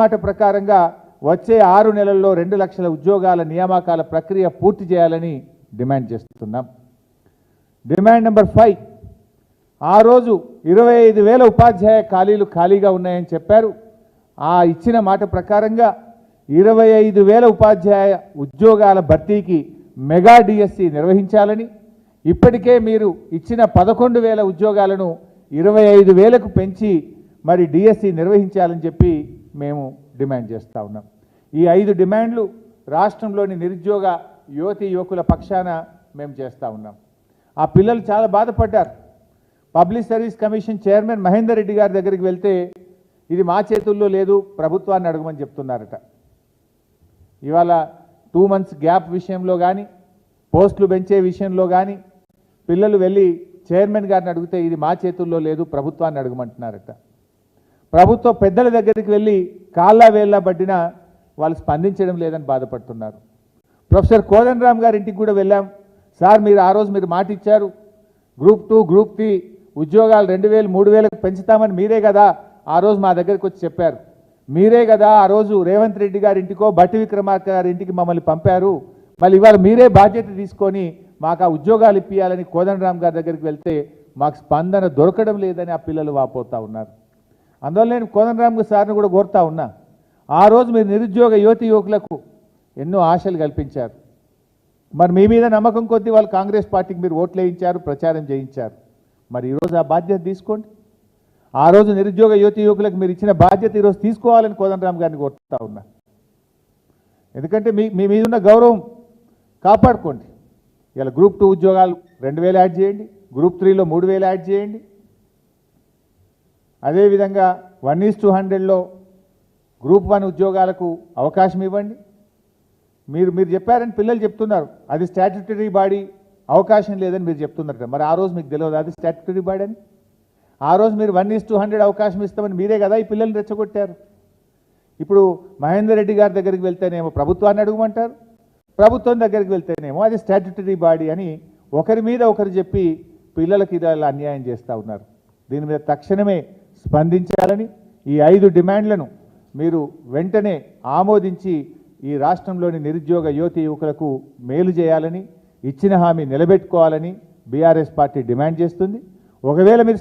మాట ప్రకారంగా వచ్చే ఆరు నెలల్లో రెండు లక్షల ఉద్యోగాల నియామకాల ప్రక్రియ పూర్తి చేయాలని డిమాండ్ చేస్తున్నాం. డిమాండ్ నెంబర్ ఫైవ్ ఆ రోజు ఇరవై ఐదు వేల ఉపాధ్యాయ ఖాళీలు ఖాళీగా ఉన్నాయని చెప్పారు. ఆ ఇచ్చిన మాట ప్రకారంగా ఇరవై ఐదు వేల ఉపాధ్యాయ ఉద్యోగాల భర్తీకి మెగా డిఎస్సి నిర్వహించాలని ఇప్పటికే మీరు ఇచ్చిన పదకొండు వేల ఉద్యోగాలను ఇరవై ఐదు వేలకు పెంచి మరి డిఎస్సి నిర్వహించాలని చెప్పి మేము డిమాండ్ చేస్తూ ఉన్నాం. ఈ ఐదు డిమాండ్లు రాష్ట్రంలోని నిరుద్యోగ యువతి యువకుల పక్షాన మేము చేస్తూ ఉన్నాం. ఆ పిల్లలు చాలా బాధపడ్డారు. Public service commission chairman Mahender Reddy గారి దగ్గరికి వెళ్తే ఇది మా చేతుల్లో లేదు ప్రభుత్వాన్ని అడగమని చెప్తున్నారట. ఇవాళ టూ మంత్స్ గ్యాప్ విషయంలో కానీ పోస్టులు పెంచే విషయంలో కానీ పిల్లలు వెళ్ళి చైర్మన్ గారిని అడిగితే ఇది మా చేతుల్లో లేదు ప్రభుత్వాన్ని అడగమంటున్నారట. ప్రభుత్వ పెద్దల దగ్గరికి వెళ్ళి కాళ్ళ వేళ్ళ పడ్డినా వాళ్ళు స్పందించడం లేదని బాధపడుతున్నారు. ప్రొఫెసర్ కోదండరామ్ గారి ఇంటికి కూడా వెళ్ళాం. సార్ మీరు ఆ రోజు మీరు మాట ఇచ్చారు. గ్రూప్ టూ గ్రూప్ త్రీ ఉద్యోగాలు రెండు వేలు మూడు వేలకు పెంచుతామని మీరే కదా ఆ రోజు మా దగ్గరికి వచ్చి చెప్పారు. మీరే కదా ఆ రోజు రేవంత్ రెడ్డి గారి ఇంటికో బట్టి విక్రమార్క గారి ఇంటికి మమ్మల్ని పంపారు. మళ్ళీ ఇవాళ మీరే బాధ్యత తీసుకొని మాకు ఆ ఉద్యోగాలు ఇప్పియాలని కోదండరామ్ గారి దగ్గరికి వెళ్తే మాకు స్పందన దొరకడం లేదని ఆ పిల్లలు వాపోతూ ఉన్నారు. అందువల్ల నేను కోదండరామ్ సార్ని కూడా కోరుతా ఉన్నా. ఆ రోజు మీరు నిరుద్యోగ యువతి యువకులకు ఎన్నో ఆశలు కల్పించారు. మరి మీ మీద నమ్మకం కొద్దీ వాళ్ళు కాంగ్రెస్ పార్టీకి మీరు ఓట్లు వేయించారు ప్రచారం చేయించారు. మరి ఈరోజు ఆ బాధ్యత తీసుకోండి. ఆ రోజు నిరుద్యోగ యువతి యువకులకు మీరు ఇచ్చిన బాధ్యత ఈరోజు తీసుకోవాలని కోదండరామ్ గారిని కోరుతా ఉన్నా. ఎందుకంటే మీ మీ మీద ఉన్న గౌరవం కాపాడుకోండి. ఇలా గ్రూప్ టూ ఉద్యోగాలు రెండు వేలు యాడ్ చేయండి. గ్రూప్ త్రీలో మూడు వేలు యాడ్ చేయండి. అదేవిధంగా వన్ ఈస్ టూ హండ్రెడ్లో గ్రూప్ వన్ ఉద్యోగాలకు అవకాశం ఇవ్వండి. మీరు మీరు చెప్పారని పిల్లలు చెప్తున్నారు. అది స్టాట్యుటరీ బాడీ అవకాశం లేదని మీరు చెప్తున్నారు మరి ఆ రోజు మీకు తెలియదు అది స్టాట్యుటరీ బాడీ అని? ఆ రోజు మీరు వన్ ఈస్ టూ హండ్రెడ్ అవకాశం ఇస్తామని మీరే కదా ఈ పిల్లల్ని రెచ్చగొట్టారు. ఇప్పుడు మహేందర్ రెడ్డి గారి దగ్గరికి వెళ్తేనేమో ప్రభుత్వాన్ని అడుగుమంటారు. ప్రభుత్వం దగ్గరికి వెళ్తేనేమో అది స్టాట్యుటరీ బాడీ అని ఒకరి మీద ఒకరు చెప్పి పిల్లలకి ఇది అలా అన్యాయం చేస్తూ ఉన్నారు. దీని మీద తక్షణమే స్పందించాలని ఈ ఐదు డిమాండ్లను మీరు వెంటనే ఆమోదించి ఈ రాష్ట్రంలోని నిరుద్యోగ యువతి యువకులకు మేలు చేయాలని ఇచ్చిన హామీ నిలబెట్టుకోవాలని బీఆర్ఎస్ పార్టీ డిమాండ్ చేస్తుంది. ఒకవేళ మీరు